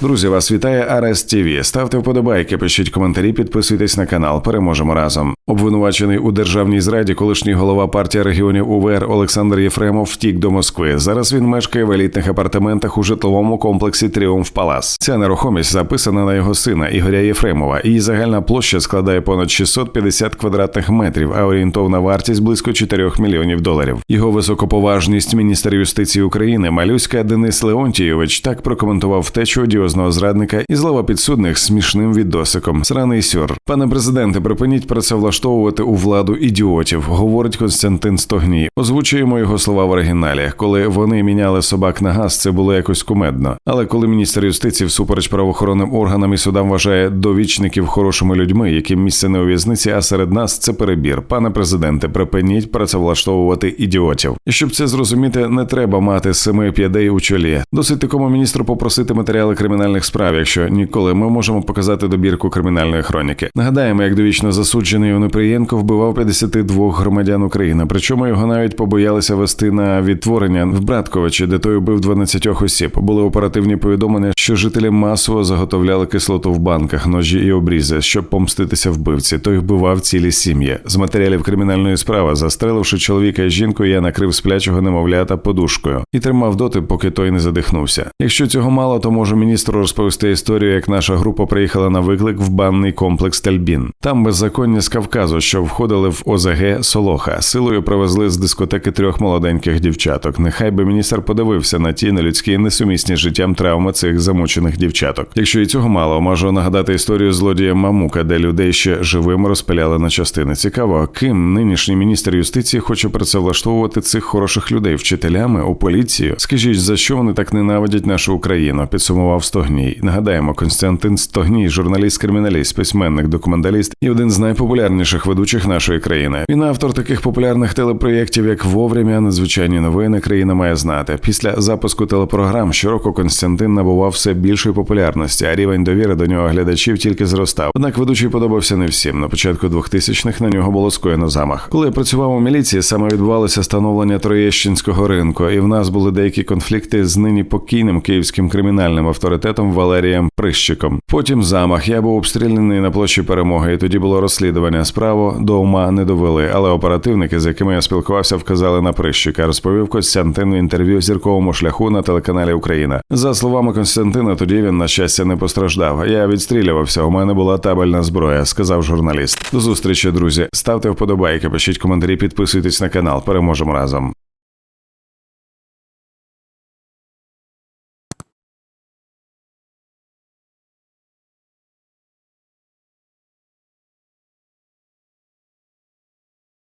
Друзі, вас вітає Арес ТВ. Ставте вподобайки, пишіть коментарі, підписуйтесь на канал. Переможемо разом. Обвинувачений у державній зраді, колишній голова партії регіонів УВР Олександр Єфремов втік до Москви. Зараз він мешкає в елітних апартаментах у житловому комплексі Тріумф Палас. Ця нерухомість записана на його сина Ігоря Єфремова. Її загальна площа складає понад 650 квадратних метрів, а орієнтовна вартість близько 4 мільйонів доларів. Його високоповажність міністр юстиції України Малюська Денис Леонтійович так прокоментував втечу одіозного зрадника і злова підсудних смішним відосиком. Сраний сюр. Пане президенте, припиніть працевлаштовувати у владу ідіотів, говорить Константин Стогній. Озвучуємо його слова в оригіналі. Коли вони міняли собак на газ, це було якось кумедно. Але коли міністр юстиції всупереч правоохоронним органам і судам вважає довічників хорошими людьми, яким місце не у в'язниці, а серед нас це перебір. Пане президенте, припиніть працевлаштовувати ідіотів. І щоб це зрозуміти, не треба мати семи п'ядей у чолі. Досить такому міністру попросити матеріали кримінальних справ, якщо ніколи ми можемо показати добірку кримінальної хроніки. Нагадаємо, як довічно засуджений Оноприєнко вбивав 52 громадян України. Причому його навіть побоялися вести на відтворення в Братковичі, де той убив 12 осіб. Були оперативні повідомлення, що жителі масово заготовляли кислоту в банках, ножі і обрізи, щоб помститися вбивці. Той вбивав цілі сім'ї. З матеріалів кримінальної справи, застреливши чоловіка і жінку, я накрив сплячого немовлята подушкою і тримав доти, поки той не задихнувся. Якщо цього мало, то можу міністру розповісти історію, як наша група приїхала на виклик в банний комплекс Тальбін. Там беззаконня з Кавказу, що входили в ОЗГ Солоха, силою привезли з дискотеки трьох молоденьких дівчаток. Нехай би міністр подивився на ті нелюдські несумісні з життям травми цих замучених дівчаток. Якщо і цього мало, можу нагадати історію злодія Мамука, де людей ще живим розпиляли на частини. Цікаво, ким нинішній міністр юстиції хоче працевлаштовувати цих хороших людей вчителями у поліцію. Скажіть, за що вони так ненавидять нашу Україну? Підсумував Стогній. Нагадаємо, Константин Стогній, журналіст-криміналіст, письменник, документаліст і один з найпопулярніших ведучих нашої країни. Він автор таких популярних телепроєктів, як Вовремя, надзвичайні новини. Країна має знати. Після запуску телепрограм щороку Константин набував все більшої популярності, а рівень довіри до нього глядачів тільки зростав. Однак ведучий подобався не всім. На початку 2000-х на нього було скоєно замах. Коли я працював у міліції, саме відбувалося становлення Троєщинського ринку, і в нас були деякі конфлікти з нині покійним київським кримінальним авторитетом Валерієм Прищиком. Потім замах. Я був обстріляний на площі перемоги, і тоді було розслідування. Справу до ума не довели, але оперативники, з якими я спілкувався, вказали на Прищика. Розповів Костянтин в інтерв'ю зірковому шляху на телеканалі Україна. За словами Константина, тоді він на щастя не постраждав. Я відстрілювався. У мене була табельна зброя, сказав журналіст. До зустрічі, друзі. Ставте вподобайки, пишіть коментарі, підписуйтесь на канал. Переможемо разом.